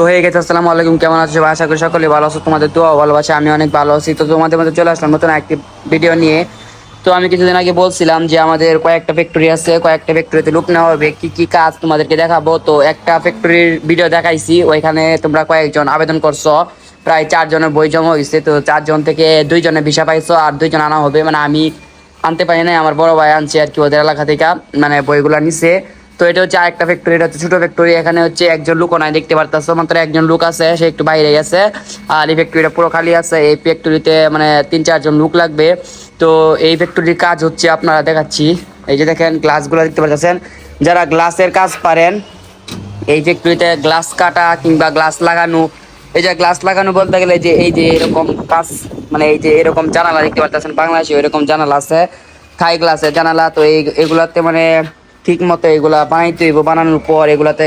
তো হয়ে গেছে, আসসালামু আলাইকুম, কেমন আছো? আশা করি সকলে ভালো আছো, তোমাদের দোয়া ভালোবাসা আমি অনেক ভালো আছি। তো তোমাদের মধ্যে চলে আসলাম নতুন একটি ভিডিও নিয়ে। তো আমি কিছুদিন আগে বলছিলাম যে আমাদের কয়েকটা ফ্যাক্টরি আছে, কয়েকটা ফ্যাক্টরিতে লুক নেওয়া হবে, কি কি কাজ তোমাদেরকে দেখাবো। তো একটা ফ্যাক্টরির ভিডিও দেখাইছি, ওইখানে তোমরা কয়েকজন আবেদন করছ, প্রায় চারজনের বই জমা হয়েছে তো চারজন থেকে দুইজনের ভিসা পাইছো আর দুইজন আনা হবে মানে আমি আনতে পারি নাই, আমার বড় ভাই আনছে আর কি ওদের এলাকা থেকে মানে বইগুলো নিছে। তো এটা হচ্ছে আরেকটা ফ্যাক্টরি এটা হচ্ছে ছোট ফ্যাক্টরি এখানে হচ্ছে একজন লোক নাই, দেখতে পারতেছো? মাত্র একজন লোক আছে, সে একটু বাইরে গেছে আর এই ফ্যাক্টরিটা পুরো খালি আছে। এই ফ্যাক্টরিতে মানে তিন চারজন লোক লাগবে। তো এই ফ্যাক্টরির কাজ হচ্ছে আপনারা দেখাচ্ছি। এই যে দেখেন গ্লাসগুলো দেখতে পাচ্ছেন যারা গ্লাসের কাজ পারেন, এই ফ্যাক্টরিতে গ্লাস কাটা কিংবা গ্লাস লাগানো, এই যে গ্লাস লাগানো বলতে গেলে যে এই যে এরকম কাজ মানে এই যে এরকম জানালা দেখতে পাচ্ছেন বাংলাদেশে এরকম জানালা আছে, থাই গ্লাসের জানালা। তো এই, এগুলাতে মানে ঠিক মতো এগুলা বানাইতে হইব, বানানোর পর এগুলাতে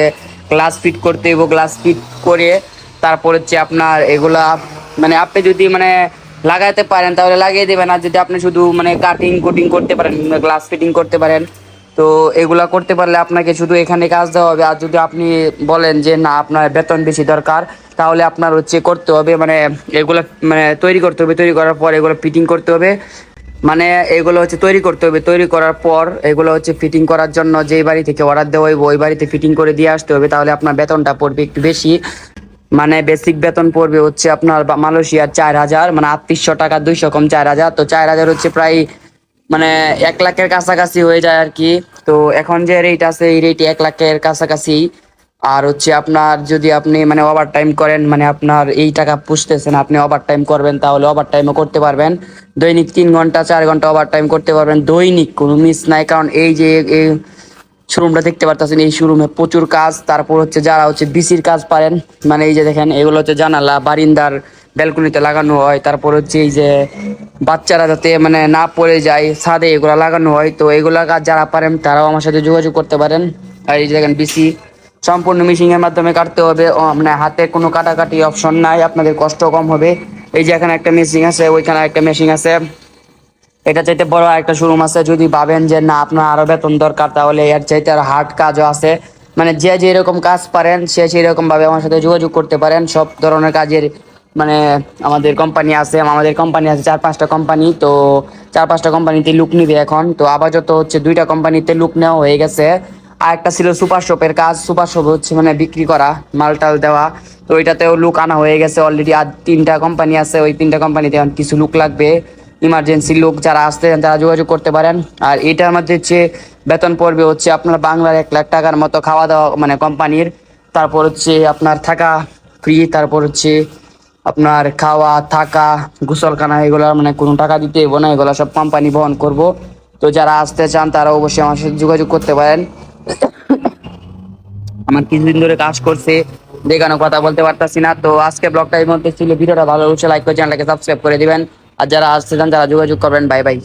গ্লাস ফিট করতে হইব গ্লাস ফিট করে তারপর হচ্ছে আপনার এগুলা মানে আপনি যদি মানে লাগাইতে পারেন তাহলে লাগিয়ে দেবেন, আর যদি আপনি শুধু মানে কাটিং কুটিং করতে পারেন গ্লাস ফিটিং করতে পারেন, তো এগুলা করতে পারলে আপনাকে শুধু এখানে কাজ দেওয়া হবে। আর যদি আপনি বলেন যে না, আপনার বেতন বেশি দরকার, তাহলে আপনার হচ্ছে করতে হবে মানে এগুলো মানে তৈরি করতে হবে, তৈরি করার পর এগুলো ফিটিং করতে হবে। মানে এগুলো হচ্ছে তৈরি করতে হবে। তৈরি করার পর এগুলো হচ্ছে ফিটিং করার জন্য যেই বাড়ি থেকে অর্ডার দেওয়া হইব, ওই বাড়িতে ফিটিং করে দিয়ে আসতে হবে। তাহলে আপনার বেতনটা পড়বে একটু বেশি। মানে বেসিক বেতন পড়বে হচ্ছে আপনার মালয়েশিয়ার চার হাজার মানে আটত্রিশশো টাকা, দুইশো কম চার হাজার। তো চার হাজার হচ্ছে প্রায় মানে এক লাখের কাছাকাছি হয়ে যায় আর কি। তো এখন যে রেট আছে, এই রেট এক লাখের কাছাকাছি। আর হচ্ছে আপনার যদি আপনি মানে ওভার টাইম করেন মানে আপনার এই টাকা পুষতেছেন, আপনি ওভার টাইম করবেন, তাহলে ওভার টাইমও করতে পারবেন। দৈনিক তিন ঘণ্টা, চার ঘণ্টা ওভার টাইম করতে পারবেন। দৈনিক কোনো মিস নাই, কারণ এই যে এই শোরুমটা দেখতে পারতেছেন, এই শোরুমে প্রচুর কাজ। তারপর হচ্ছে যারা হচ্ছে বিসির কাজ পারেন মানে এই যে দেখেন, এগুলো হচ্ছে জানালা, বারিন্দার ব্যালকনিতে লাগানো হয়। তারপর হচ্ছে এই যে বাচ্চারা যাতে মানে না পড়ে যায়, ছাদে এগুলো লাগানো হয়। তো এগুলো কাজ যারা পারেন, তারাও আমার সাথে যোগাযোগ করতে পারেন। আর এই যে দেখেন বিসি সম্পূর্ণ মেশিং এর মাধ্যমে কাটতে হবে। মানে হাতে কোনো কাটাকাটি অপশন নাই, আপনাদের কষ্ট কম হবে। এই যে এখানে একটা মেশিন আছে, ওইখানে একটা মেশিন আছে। এটা চাইতে বড় একটা শোরুম আছে। যদি ভাবেন যে না, আপনার আরও বেতন দরকার, তাহলে এর চাইতে আর হার্ড কাজও আছে। মানে যে যে এরকম কাজ পারেন, সে সেই রকম ভাবে আমার সাথে যোগাযোগ করতে পারেন। সব ধরনের কাজের মানে আমাদের কোম্পানি আছে, আমাদের কোম্পানি আছে চার পাঁচটা কোম্পানি তো চার পাঁচটা কোম্পানিতে লুক নিবে এখন। তো আপাতত হচ্ছে দুইটা কোম্পানিতে লুক নেওয়া হয়ে গেছে। আর একটা ছিল সুপার শপের কাজ। সুপার শপ হচ্ছে মানে বিক্রি করা মাল টাল দেওয়া। তো ওইটাতেও লুক আনা হয়ে গেছে অলরেডি আর তিনটা কোম্পানি আছে, ওই তিনটা কোম্পানিতে এখন কিছু লুক লাগবে। ইমার্জেন্সি লোক যারা আসতে চান, তারা যোগাযোগ করতে পারেন। আর এটার মধ্যে হচ্ছে বেতন পড়বে হচ্ছে আপনার বাংলার এক লাখ টাকার মতো খাওয়া দাওয়া মানে কোম্পানির তারপর হচ্ছে আপনার থাকা ফ্রি তারপর হচ্ছে আপনার খাওয়া, থাকা, গোসলখানা, এগুলো মানে কোনো টাকা দিতে হইব না। এগুলো সব কোম্পানি বহন করব। তো যারা আসতে চান, তারা অবশ্যই আমার সাথে যোগাযোগ করতে পারেন। আমার কিছুদিন ধরে কাজ করছে, দেখানো কথা বলতে পারতাছি না, তো আজকে ব্লগটা এই মধ্যে ছিল। ভিডিওটা ভালো লাগছে লাইক করে চ্যানেলটাকে সাবস্ক্রাইব করে দিবেন। আর যারা আসতে চান, তারা যোগাযোগ করবেন। Bye bye